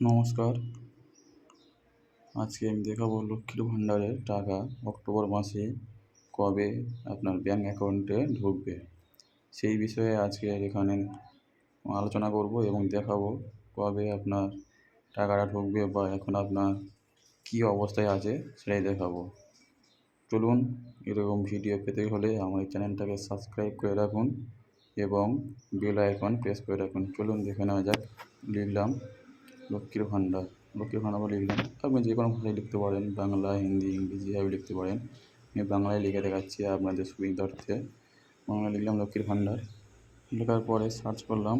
নমস্কার। আজকে আমি দেখাবো লক্ষ্মীর ভাণ্ডারের টাকা অক্টোবর মাসে কবে আপনার ব্যাঙ্ক অ্যাকাউন্টে ঢুকবে। সেই বিষয়ে আজকে এখানে আলোচনা করব এবং দেখাবো কবে আপনার টাকাটা ঢুকবে বা এখন আপনার কী অবস্থায় আছে সেটাই দেখাবো। চলুন এরকম ভিডিও পেতে হলে আমার এই চ্যানেলটাকে সাবস্ক্রাইব করে রাখুন এবং বেল আইকন প্রেস করে রাখুন। চলুন দেখে নেওয়া যাক, লিখলাম লক্ষ্মীর ভাণ্ডার। লক্ষ্মীর ভাণ্ডার বলে লিখলাম আপনি যে কোনো ভাষায় লিখতে পারেন, বাংলা, হিন্দি ইংলিশ যেভাবে লিখতে পারেন। আমি বাংলায় লিখে দেখাচ্ছি আপনাদের সুবিধার্থে। বাংলা লিখলাম লক্ষ্মীর ভাণ্ডার। লেখার পরে সার্চ করলাম।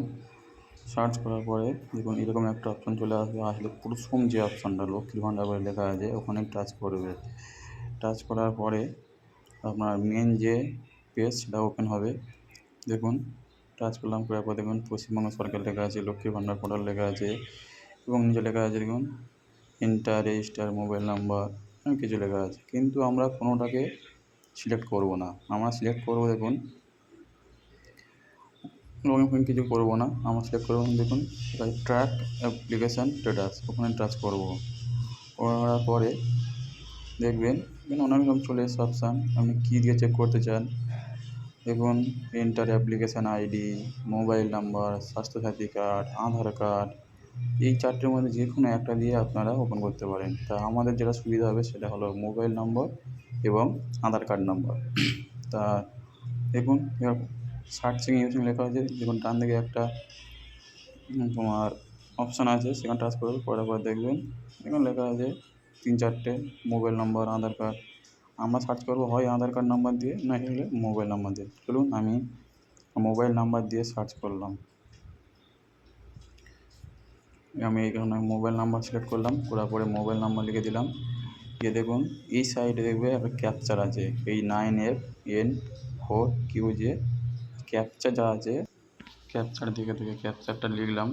সার্চ করার পরে দেখুন, এরকম একটা অপশন চলে আসবে। আসলে প্রথম যে অপশানটা লক্ষ্মীর ভাণ্ডার বলে লেখা আছে, ওখানে টাচ করবে। টাচ করার পরে আপনার মেন যে পেজ সেটা ওপেন হবে। দেখুন টাচ করলাম, করার পর দেখুন, পশ্চিমবঙ্গ সরকার লেখা আছে লক্ষ্মীর ভাণ্ডার পোর্টাল লেখা আছে। এবং নিচে লেখা আছে দেখুন এন্টার রেজিস্টার মোবাইল নাম্বার কিছু লেখা আছে। কিন্তু আমরা কোনোটাকে সিলেক্ট করব না। আমরা সিলেক্ট করব দেখুন লগ ইন কিছু করব না। আমরা সিলেক্ট করব দেখুন ট্র্যাক অ্যাপ্লিকেশান স্ট্যাটাস ওখানে টাচ করব। করার পরে দেখবেন, এখানে অনেক রকম চলে এসছে অপশান আপনি কী দিয়ে চেক করতে চান? দেখুন enter application ID mobile number Swasthya Sathi card Aadhaar card এই চারটের মধ্যে যে কোনো একটা দিয়ে আপনারা ওপেন করতে পারেন। তা আমাদের যেটা সুবিধা হবে সেটা হলো মোবাইল নম্বর এবং আধার কার্ড নম্বর তা দেখুন সার্চিং ইউজিং লেখা আছে, দেখুন ডান দিকে একটা তোমার অপশান আছে, সেখানে টাচ করবে করার পর দেখবেন এখানে লেখা আছে তিন চারটে মোবাইল নম্বর আধার কার্ড আমরা সার্চ করব, হয় আধার কার্ড নাম্বার দিয়ে, না হলে মোবাইল নাম্বার দিয়ে। চলুন, আমি মোবাইল নাম্বার দিয়ে সার্চ করলাম। আমি এখানে মোবাইল নাম্বার সিলেক্ট করলাম, করার পরে মোবাইল নাম্বার লিখে দিলাম। গিয়ে দেখুন, এই সাইডে দেখবে একটা ক্যাপচার আছে। এই nine F N four Q যে ক্যাপচার যা আছে ক্যাপচার দিকে থেকে ক্যাপচারটা লিখলাম।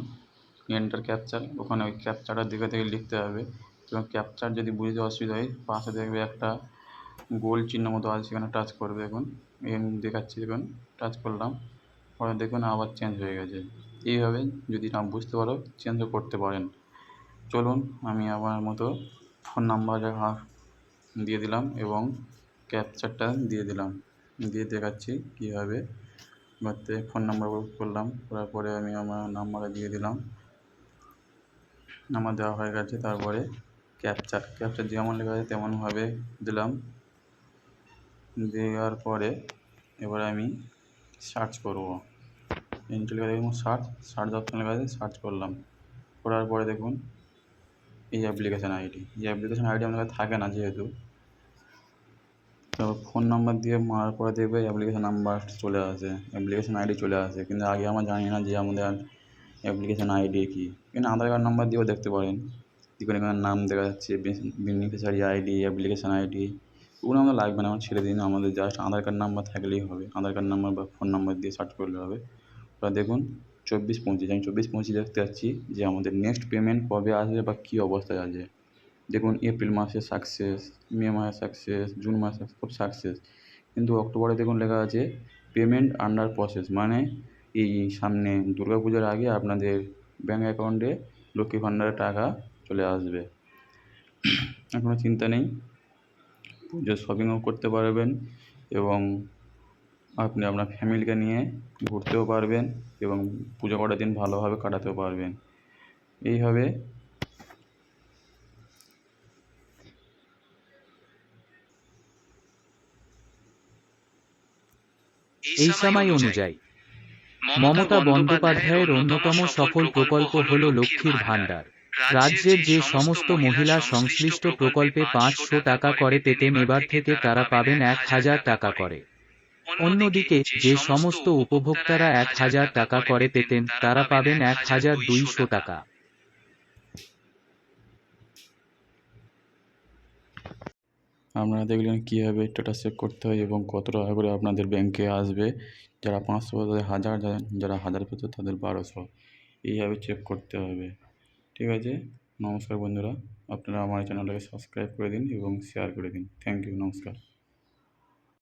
এন্টার ক্যাপচার ওখানে ওই ক্যাপচারটার দিকে থেকে লিখতে হবে। এবং ক্যাপচার যদি বুঝতে অসুবিধা হয়, পাশে দেখবে একটা গোল চিহ্ন মতো আছে, সেখানে টাচ করবে। এখন, এখানে দেখাচ্ছি, দেখুন টাচ করলাম। পরে দেখুন আবার চেঞ্জ হয়ে গেছে। এইভাবে যদি না বুঝতে পারো চেঞ্জও করতে পারেন। চলুন, আমি আমার মতো ফোন নাম্বার দিয়ে দিলাম এবং ক্যাপচারটা দিয়ে দিলাম। দিয়ে দেখাচ্ছি কীভাবে এবারতে ফোন নাম্বার করলাম। করার পরে আমি আমার নাম্বারে দিয়ে দিলাম। নাম্বার দেওয়া হয়ে গেছে, তারপরে ক্যাপচার ক্যাপচার যেমন লেখা আছে তেমনভাবে দিলাম। দেওয়ার পরে এবার আমি সার্চ করব। নিচে লেখা দেখুন সার্চ সার্চ অপশান লেখা আছে সার্চ করলাম। করার পরে দেখুন, এই অ্যাপ্লিকেশান আইডি এই অ্যাপ্লিকেশান আইডি আমার থাকে না যেহেতু। তো ফোন নাম্বার দিয়ে মারার পরে দেখবে অ্যাপ্লিকেশান নাম্বার চলে আসে অ্যাপ্লিকেশান আইডি চলে আসে। কিন্তু আগে আমরা জানি না যে আমাদের অ্যাপ্লিকেশান আইডি কী। এখানে আধার কার্ড নাম্বার দিয়েও দেখতে পারেন। দেখুন এখানে নাম দেখা যাচ্ছে বেনিফিশিয়ারি আইডি অ্যাপ্লিকেশান আইডি ওগুলো আমাদের লাগবে না, আমার ছেড়ে দিন আমাদের জাস্ট আধার কার্ড নাম্বার থাকলেই হবে। আধার কার্ড নাম্বার বা ফোন নাম্বার দিয়ে সার্চ করলে হবে। এবার দেখুন, চব্বিশ পঁচিশ, আমি চব্বিশ পঁচিশ দেখতে পাচ্ছি যে আমাদের নেক্সট পেমেন্ট কবে আসবে বা কী অবস্থায় আছে। দেখুন এপ্রিল মাসে সাকসেস মে মাসে সাকসেস জুন মাসে খুব সাকসেস কিন্তু অক্টোবরে দেখুন লেখা আছে পেমেন্ট আন্ডার প্রসেস মানে এই সামনে দুর্গা পূজার আগে আপনাদের ব্যাঙ্ক অ্যাকাউন্টে লক্ষ্মী ভাণ্ডারের টাকা চলে আসবে। কোনো চিন্তা নেই, পুজোর শপিংও করতে পারবেন এবং আপনি আপনার ফ্যামিলিকে নিয়ে ঘুরতেও পারবেন এবং পুজো করার দিন ভালোভাবে কাটাতেও পারবেন। এইভাবে এই সময় অনুযায়ী, মমতা বন্দ্যোপাধ্যায়ের অন্যতম সফল প্রকল্প হল লক্ষ্মীর ভাণ্ডার। রাজ্যের যে সমস্ত মহিলা সংশ্লিষ্ট প্রকল্পে পাঁচশো টাকা করে পেতেন, এবার থেকে তারা পাবেন এক হাজার টাকা করে। অন্যদিকে যে সমস্ত উপভোক্তারা এক হাজার টাকা করে পেতেন তারা পাবেন এক হাজার দুইশো টাকা। আপনারা দেখলেন কীভাবে স্ট্যাটাস চেক করতে হয় এবং কত টাকা করে আপনাদের ব্যাংকে আসবে। যারা পাঁচশো তাদের হাজার যারা হাজার পেতো তাদের বারোশো। এইভাবে চেক করতে হবে। ঠিক আছে? নমস্কার বন্ধুরা। আপনারা আমার চ্যানেলটাকে সাবস্ক্রাইব করে দিন এবং শেয়ার করে দিন। থ্যাংক ইউ নমস্কার।